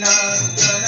Krishna